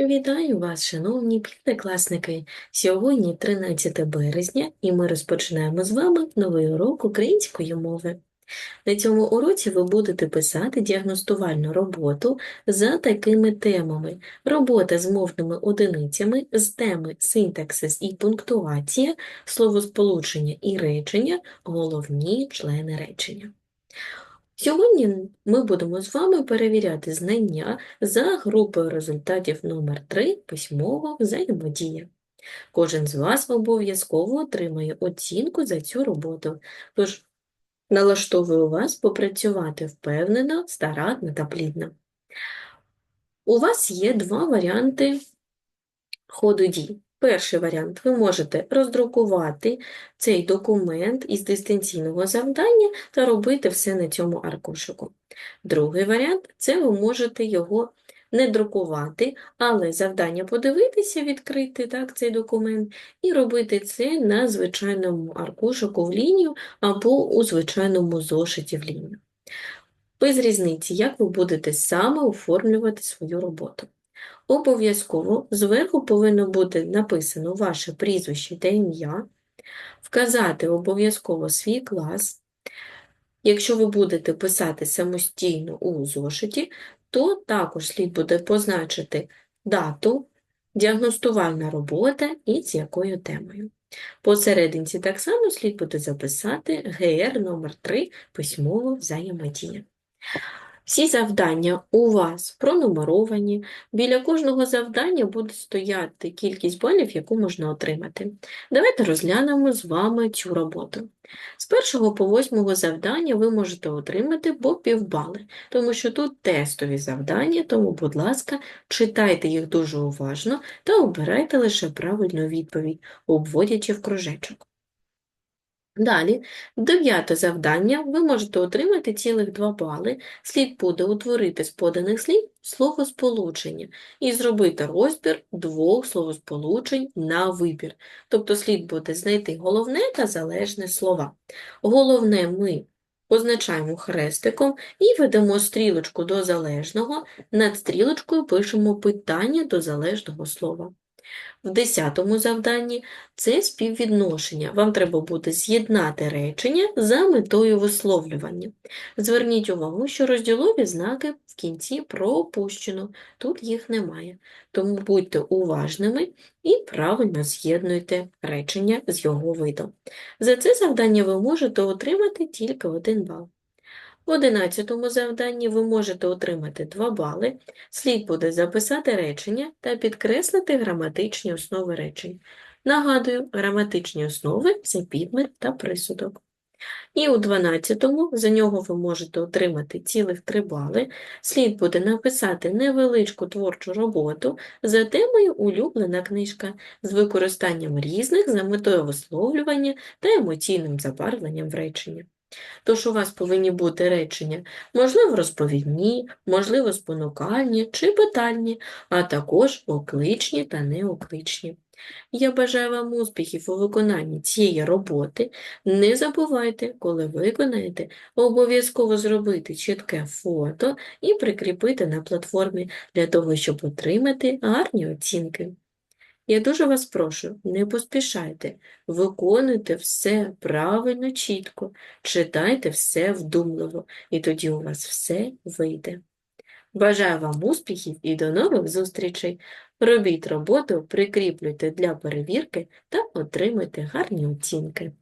Вітаю вас, шановні п'ятикласники! Сьогодні 13 березня, і ми розпочинаємо з вами новий урок української мови. На цьому уроці ви будете писати діагностувальну роботу за такими темами: робота з мовними одиницями з теми синтаксис і пунктуація, словосполучення і речення, головні члени речення. Сьогодні ми будемо з вами перевіряти знання за групою результатів номер 3 письмова взаємодія. Кожен з вас обов'язково отримає оцінку за цю роботу, тож налаштовую вас попрацювати впевнено, старатно та плідно. У вас є два варіанти ходу дій. Перший варіант ви можете роздрукувати цей документ із дистанційного завдання та робити все на цьому аркушику. Другий варіант це ви можете його не друкувати, але завдання подивитися, відкрити так, цей документ, і робити це на звичайному аркушику в лінію або у звичайному зошиті в лінію. Без різниці, як ви будете саме оформлювати свою роботу. Обов'язково зверху повинно бути написано ваше прізвище та ім'я, вказати обов'язково свій клас. Якщо ви будете писати самостійно у зошиті, то також слід буде позначити дату, діагностувальна робота і з якою темою. Посерединці так само слід буде записати ГР номер 3 письмово взаємодія. Всі завдання у вас пронумеровані. Біля кожного завдання буде стояти кількість балів, яку можна отримати. Давайте розглянемо з вами цю роботу. З першого по восьмого завдання ви можете отримати по півбали, тому що тут тестові завдання, тому, будь ласка, читайте їх дуже уважно та обирайте лише правильну відповідь, обводячи в кружечок. Далі, дев'яте завдання, ви можете отримати цілих 2 бали, слід буде утворити з поданих слів словосполучення і зробити розбір двох словосполучень на вибір. Тобто слід буде знайти головне та залежне слова. Головне ми позначаємо хрестиком і ведемо стрілочку до залежного, над стрілочкою пишемо питання до залежного слова. В десятому завданні це співвідношення. Вам треба буде з'єднати речення за метою висловлювання. Зверніть увагу, що розділові знаки в кінці пропущено, тут їх немає. Тому будьте уважними і правильно з'єднуйте речення з його видом. За це завдання ви можете отримати тільки один бал. В одинадцятому завданні ви можете отримати 2 бали, слід буде записати речення та підкреслити граматичні основи речень. Нагадую, граматичні основи це підмет та присудок. І у 12-му за нього ви можете отримати цілих 3 бали, слід буде написати невеличку творчу роботу за темою улюблена книжка з використанням різних за метою висловлювання та емоційним забарвленням в реченні. Тож у вас повинні бути речення, можливо, розповідні, можливо, спонукальні чи питальні, а також окличні та неокличні. Я бажаю вам успіхів у виконанні цієї роботи. Не забувайте, коли виконаєте, обов'язково зробити чітке фото і прикріпити на платформі для того, щоб отримати гарні оцінки. Я дуже вас прошу, не поспішайте, виконуйте все правильно, чітко, читайте все вдумливо, і тоді у вас все вийде. Бажаю вам успіхів і до нових зустрічей. Робіть роботу, прикріплюйте для перевірки та отримайте гарні оцінки.